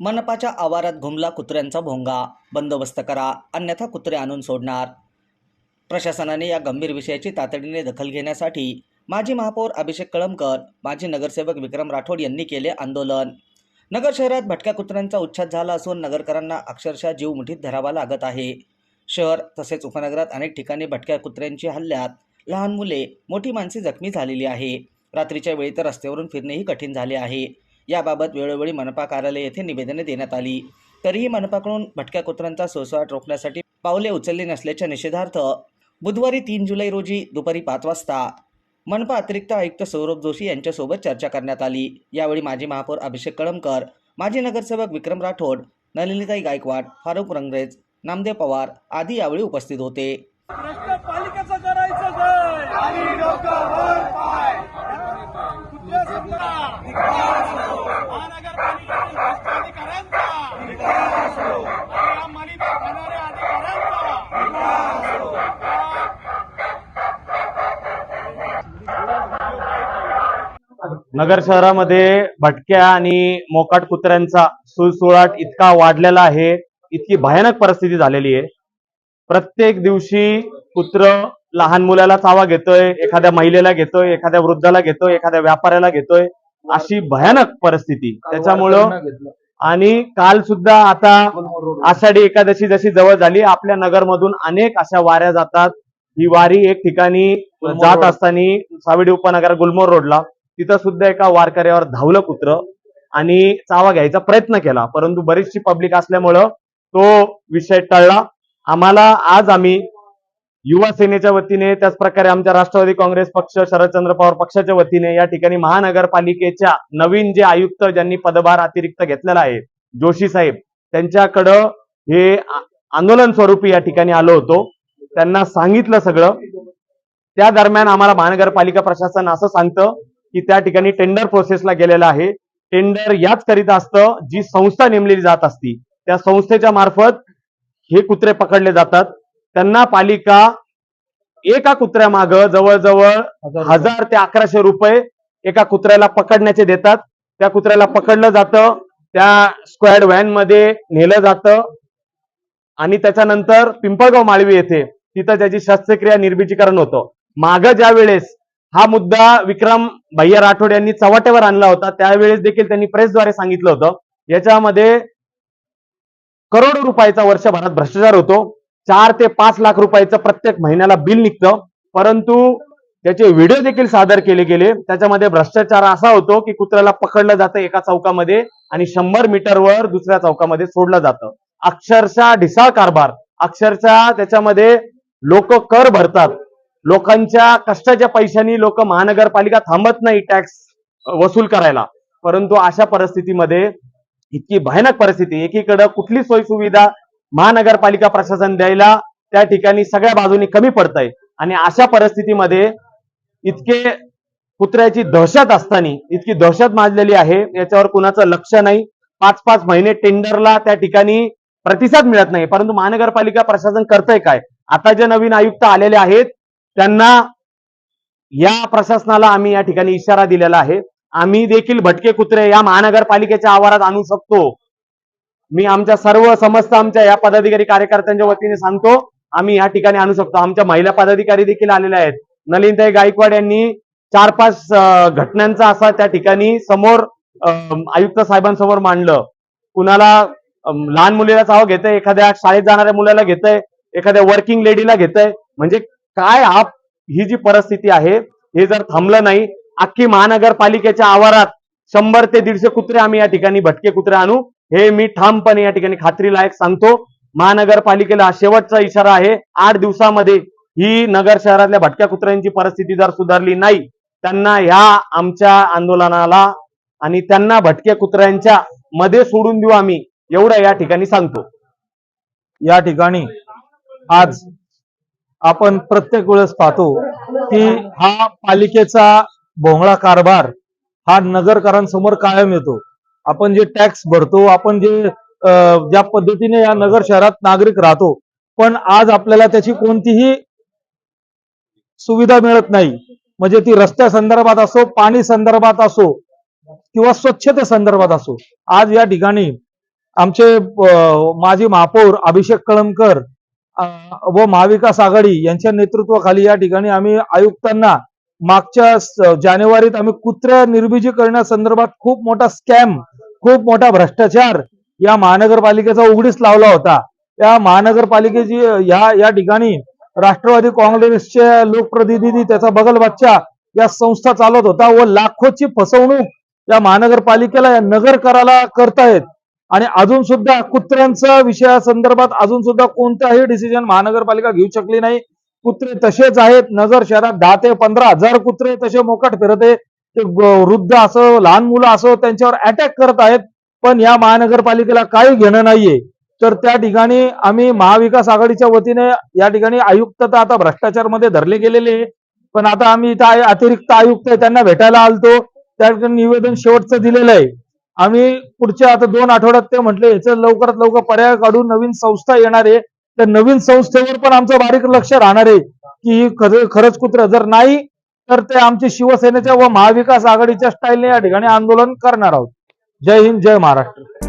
मनपाच्या आवारात घुमला कुत्र्यांचा भोंगा. बंदोबस्त करा अन्यथा कुत्रे आणून सोडणार. प्रशासनाने या गंभीर विषयाची तातडीने दखल घेण्यासाठी माजी महापौर अभिषेक कळमकर माजी नगरसेवक विक्रम राठोड यांनी केले आंदोलन. नगर शहरात भटक्या कुत्र्यांचा उच्छाद झाला असून नगरकरांना अक्षरशः जीव मुठीत धरावा लागत आहे. शहर तसेच उपनगरात अनेक ठिकाणी भटक्या कुत्र्यांची हल्ल्यात. लहान मुले मोठी माणसे जखमी झालेली आहे. रात्रीच्या वेळी तर रस्त्यावरून फिरणेही कठीण झाले आहे. याबाबत वेळोवेळी मनपा कार्यालय येथे निवेदने देण्यात आली. तरीही मनपाकडून भटक्या कुत्र्यांचा सोसवाट रोखण्यासाठी पावले उचलली नसल्याच्या निषेधार्थ बुधवारी तीन जुलै रोजी दुपारी पाच वाजता मनपा अतिरिक्त आयुक्त सौरभ जोशी यांच्यासोबत चर्चा करण्यात आली. यावेळी माजी महापौर अभिषेक कळमकर माजी नगरसेवक विक्रम राठोड नलिनीताई गायकवाड फारुख रंगरेज नामदेव पवार आदी यावेळी उपस्थित होते. करायचं नगर शहरामध्ये भटक्या आणि मोकाट कुत्र्यांचा सुळसुळाट इतका वाढलेला आहे इतकी भयानक परिस्थिती झालेली आहे. प्रत्येक दिवशी कुत्र लहान मुलाला चावा घेतोय एखाद्या महिलेला घेतोय एखाद्या वृद्धाला घेतोय एखाद्या व्यापाऱ्याला घेतोय अशी भयानक परिस्थिती. त्याच्यामुळं आणि काल सुद्धा आता आषाढी एकादशी जशी जवळ झाली आपल्या नगरमधून अनेक अशा वाऱ्या जातात. ही वारी एक ठिकाणी जात असताना सावेडी उपनगर गुलमोर रोडला तिथं सुद्धा एका वारकऱ्यावर धावलं कुत्र आणि चावा घ्यायचा प्रयत्न केला. परंतु बरीचशी पब्लिक असल्यामुळं तो विषय टळला. आम्हाला आज आम्ही युवा सेनेच्या वतीने त्याच प्रकारे आमच्या राष्ट्रवादी काँग्रेस पक्ष शरदचंद्र पवार पक्षाच्या वतीने या ठिकाणी महानगरपालिकेच्या नवीन जे आयुक्त ज्यांनी पदभार अतिरिक्त घेतलेला आहे जोशी साहेब त्यांच्याकडं हे आंदोलन स्वरूपी या ठिकाणी आलो होतो. त्यांना सांगितलं सगळं. त्या दरम्यान आम्हाला महानगरपालिका प्रशासन असं सांगतं की त्या ठिकाणी टेंडर प्रोसेसला गेलेलं आहे. टेंडर याच करिता असतं जी संस्था नेमलेली जात असती. त्या संस्थेच्या मार्फत हे कुत्रे पकडले जातात. त्यांना पालिका एका कुत्र्यामाग जवळजवळ हजार ते अकराशे रुपये एका कुत्र्याला पकडण्याचे देतात. त्या कुत्र्याला पकडलं जातं. त्या स्क्वॅड व्हॅनमध्ये नेलं जातं. आणि त्याच्यानंतर पिंपळगाव माळवी येथे तिथं त्याची शस्त्रक्रिया निर्बीजीकरण होतं. माग ज्या वेळेस हा मुद्दा विक्रम भैया राठोड यांनी चव्हाट्यावर आणला होता. त्यावेळेस देखील त्यांनी प्रेसद्वारे सांगितलं होतं. याच्यामध्ये करोडो रुपयाचा वर्षभरात भ्रष्टाचार होतो. चार ते पाच लाख रुपयाचं प्रत्येक महिन्याला बिल निघतं. परंतु त्याचे व्हिडिओ देखील सादर केले गेले. त्याच्यामध्ये भ्रष्टाचार असा होतो की कुत्र्याला पकडलं जातं एका चौकामध्ये आणि शंभर मीटरवर दुसऱ्या चौकामध्ये सोडलं जातं. अक्षरशः ढिसाळ कारभार. अक्षरशः त्याच्यामध्ये लोक कर भरतात. लोकांच्या कष्टाच्या पैशांनी लोक महानगरपालिका थांबत नाही टॅक्स वसूल करायला. परंतु अशा परिस्थितीमध्ये इतकी भयानक परिस्थिती एकीकडे कुठली सोयी सुविधा महानगरपालिका प्रशासन द्यायला त्या ठिकाणी सगळ्या बाजूनी कमी पडतंय. आणि अशा परिस्थितीमध्ये इतके कुत्र्याची दहशत असताना इतकी दहशत माजलेली आहे याच्यावर कुणाचं लक्ष नाही. पाच पाच महिने टेंडरला त्या ठिकाणी प्रतिसाद मिळत नाही. परंतु महानगरपालिका प्रशासन करतंय काय? आता जे नवीन आयुक्त आलेले आहेत त्यांना या प्रशासनाला आम्ही या ठिकाणी इशारा दिलेला आहे. आम्ही देखील भटके कुत्रे या महानगरपालिकेच्या आवारात आणू शकतो. मी आमच्या सर्व समस्त आमच्या या पदाधिकारी कार्यकर्त्यांच्या वतीने सांगतो आम्ही या ठिकाणी आणू शकतो. आमच्या महिला पदाधिकारी देखील आलेल्या आहेत. नलिनताई गायकवाड यांनी चार पाच घटनांचा असा त्या ठिकाणी समोर आयुक्त साहेबांसमोर मांडलं. कुणाला लहान मुलीला चाव घेतंय एखाद्या शाळेत जाणाऱ्या मुलाला घेतंय एखाद्या वर्किंग लेडीला घेतंय. म्हणजे काय आप ही जी परिस्थिती आहे हे जर थांबलं नाही अख्खी महानगरपालिकेच्या आवारात शंभर ते दीडशे कुत्रे आम्ही या ठिकाणी भटके कुत्रे आणू हे मी ठामपणे या ठिकाणी खात्रीलायक सांगतो. महानगरपालिकेला शेवटचा इशारा आहे आठ दिवसामध्ये ही नगर शहरातल्या भटक्या कुत्र्यांची परिस्थिती जर सुधारली नाही त्यांना ह्या आमच्या आंदोलनाला आणि त्यांना भटक्या कुत्र्यांच्या मध्ये सोडून देऊ आम्ही एवढं या ठिकाणी सांगतो. या ठिकाणी आज आपण प्रत्येक वेळेस पाहतो की हा पालिकेचा भोंगळा कारभार हा नगरकरांसमोर कायम येतो. आपण जे टॅक्स भरतो आपण जे ज्या पद्धतीने या नगर शहरात नागरिक राहतो पण आज आपल्याला त्याची कोणतीही सुविधा मिळत नाही. म्हणजे ती रस्त्या संदर्भात असो पाणी संदर्भात असो किंवा स्वच्छते संदर्भात असो. आज या ठिकाणी आमचे माजी महापौर अभिषेक कळमकर व महाविकास आघाडी यांच्या नेतृत्वाखाली या ठिकाणी आम्ही आयुक्तांना मागच्या जानेवारीत आम्ही कुत्र्या निर्बीजीकरणासंदर्भात खूप मोठा स्कॅम खूप मोठा भ्रष्टाचार या महानगरपालिकेचा उघडीस लावला होता. या महानगरपालिकेची या या ठिकाणी राष्ट्रवादी काँग्रेसचे लोकप्रतिनिधी त्याचा बगल बच्चा या संस्था चालवत होता व लाखोची फसवणूक या महानगरपालिकेला या नगर कराला करतायत. आणि अजून सुद्धा कुत्र्यांच्या विषयासंदर्भात अजून सुद्धा कोणताही डिसिजन महानगरपालिका घेऊ शकली नाही. कुत्रे तसेच आहेत. नजर शहरात दहा ते पंधरा हजार कुत्रे तसे मोकाट फिरते. आहे ते वृद्ध असो लहान मुलं असो त्यांच्यावर अटॅक करत आहेत. पण या महानगरपालिकेला काही घेणं नाहीये. तर त्या ठिकाणी आम्ही महाविकास आघाडीच्या वतीने या ठिकाणी आयुक्त तर आता भ्रष्टाचारमध्ये धरले गेलेले आहे. पण आता आम्ही इथं अतिरिक्त आयुक्त त्यांना भेटायला आलतो. त्या ठिकाणी निवेदन शेवटचं दिलेलं आहे. आम्ही पुढच्या आता दोन आठवड्यात ते म्हटले याचं लवकरात लवकर पर्याय काढून नवीन संस्था येणार आहे. त्या नवीन संस्थेवर पण आमचं बारीक लक्ष राहणार आहे की ही खरंच कुत्र जर नाही तर ते आमचे शिवसेनेच्या व महाविकास आघाडीच्या स्टाईलने या ठिकाणी आंदोलन करणार आहोत. जय हिंद जय महाराष्ट्र.